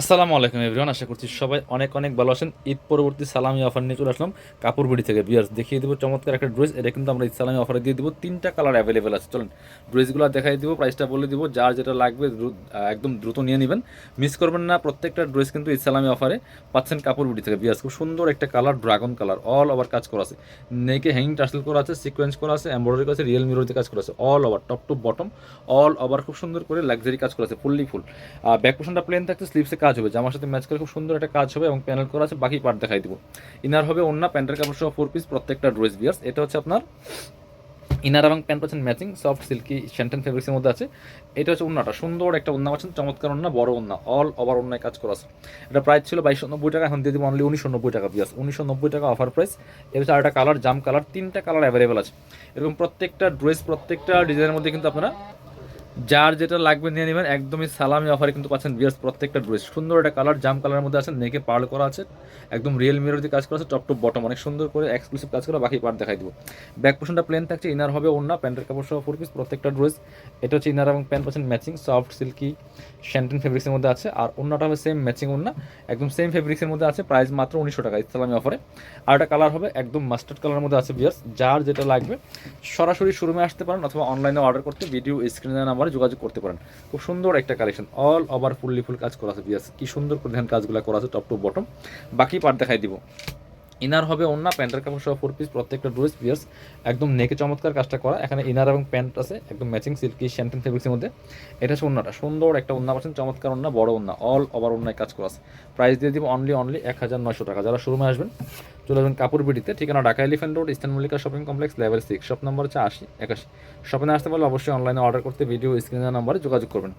আসসালামু আলাইকুম এভরিওয়ান, আশা করছি সবাই অনেক অনেক ভালো আছেন। ঈদ পরবর্তী সালামি অফার নিয়ে চলে আসলাম কাপড়বিড়ি থেকে। বিয়ার্স দেখিয়ে দেবো চমৎকার একটা ড্রেস এটা কিন্তু আমরা ঈদ সালামি অফারে দিয়ে দেবো। তিনটা কালার অ্যাভেলেবেল আছে। চলেন ড্রেসগুলো দেখাই দিব প্রাইসটা বলে দিব। যার যেটা লাগবে একদম দ্রুত নিয়ে নেবেন। মিস করবেন না, প্রত্যেকটা ড্রেস কিন্তু ঈদ সালামি অফারে পাচ্ছেন কাপড়বিড়ি থেকে। বিয়ার্স খুব সুন্দর একটা colour dragon colour all over কাজ করা আছে। নেকে হ্যাঙ্গিং টাসেল করা আছে সিকোয়েন্স করা আছে এমব্রয়ডারি করা আছে রিয়েল মিরোতে কাজ করা আছে all over top to bottom all over খুব সুন্দর করে লাক্সারি কাজ করা আছে ফুললি ফুল ব্যাক পোর্শনটা প্লেন থাকছে স্লিপসে কাজ হবে জামার সাথে ম্যাচ করে খুব সুন্দর একটা কাজ হবে এবং প্যানেল করা আছে, বাকি পার্ট দেখাই দিব। ইনার হবে অন্য প্যান্টের কাপড় সহ ফোর পিস প্রত্যেকটা ড্রেস বিয়ার্স এটা হচ্ছে আপনার ইনার এবং প্যান্ট পাচ্ছেন ম্যাচিং সফট সিল্কি শ্যান্টেন ফেব্রিক্সের মধ্যে আছে। এটা হচ্ছে উন্নাটা সুন্দর একটা উন্না পাচ্ছেন, চমৎকার উন্না বড় উন্না অল ওভার উন্নায় কাজ করা আছে। এটা প্রাইস ছিল বাইশশো নব্বই টাকা, এখন দিয়ে দিব অনলি উনিশশো নব্বই টাকা বিয়াস উনিশশো নব্বই টাকা অফার প্রাইস এর হচ্ছে আরেকটা কালার জাম কালার তিনটা কালার অ্যাভেলেবেল আছে। এরকম প্রত্যেকটা ড্রেস প্রত্যেকটা ডিজাইনের মধ্যে কিন্তু আপনারা যার যেটা লাগবে নিয়ে নেবেন, একদমই সালামি অফারে কিন্তু পাচ্ছেন বিয়ার্স প্রত্যেকটা ড্রেস সুন্দর একটা কালার জাম কালারের মধ্যে আছে নেকে পার্ল করা আছে, একদম রিয়েল মিরর দিয়ে কাজ করা আছে টপ টপ বটম অনেক সুন্দর করে এক্সক্লুসিভ কাজ করা বাকি পার্ট দেখাই দিব। ব্যাক পোর্শনটা প্লেন থাকছে ইনার হবে ওন্না প্যান্টের কাপড় সহ ফোর পিস প্রত্যেকটা ড্রেস এটা হচ্ছে ইনার এবং প্যান্ট পাচ্ছেন ম্যাচিং সফট সিল্কি শ্যান্টেন ফেব্রিক্সের মধ্যে আছে। আর অন্যটা হবে সেম ম্যাচিং ওন্না একদম সেম ফেব্রিক্সের মধ্যে আছে প্রাইস মাত্র উনিশশো টাকা, ইসলামী অফারে আর একটা কালার হবে, একদম মাস্টার্ড কালারের মধ্যে আছে বিয়ার্স যার যেটা লাগবে, সরাসরি শোরুমে আসতে পারেন অথবা অনলাইনে অর্ডার করতে ভিডিও স্ক্রিনের নাম্বারে যোগাযোগ করতে পারেন। খুব সুন্দর একটা collection all over fully full কাজ করা আছে বিয়াস কি সুন্দর করে ধ্যান কাজগুলো করা আছে টপ টু বটম বাকি পার্ট দেখাই দিব। ইনার হবে অন্য প্যান্টের কাপড় সহ ফোর পিস প্রত্যেকটা ড্রেস বিয়ার্স একদম নেকে চমৎকার কাজটা করা। এখানে ইনার এবং প্যান্ট আছে, একদম ম্যাচিং সিল্কি শ্যান্টেন ফেব্রিক্সের মধ্যে। এটা হচ্ছে অন্যটা সুন্দর একটা অন্য পাচ্ছেন, চমৎকার অন্য বড় অন্য অল ওভার অন্যায় কাজ করা আছে। প্রাইস দিয়ে দিব অনলি অনলি এক হাজার নয়শো টাকা। যারা শোরুমে আসবেন, চলে আসবেন কাপড় বিডিতে, ঠিকানা Dhaka elephant road eastern Mallika shopping complex level six shop number হচ্ছে আশি, একাশি। শপিংয়ে আসতে পারলে অবশ্যই অনলাইনে অর্ডার করতে ভিডিও স্ক্রিনের নাম্বারে যোগাযোগ করবেন।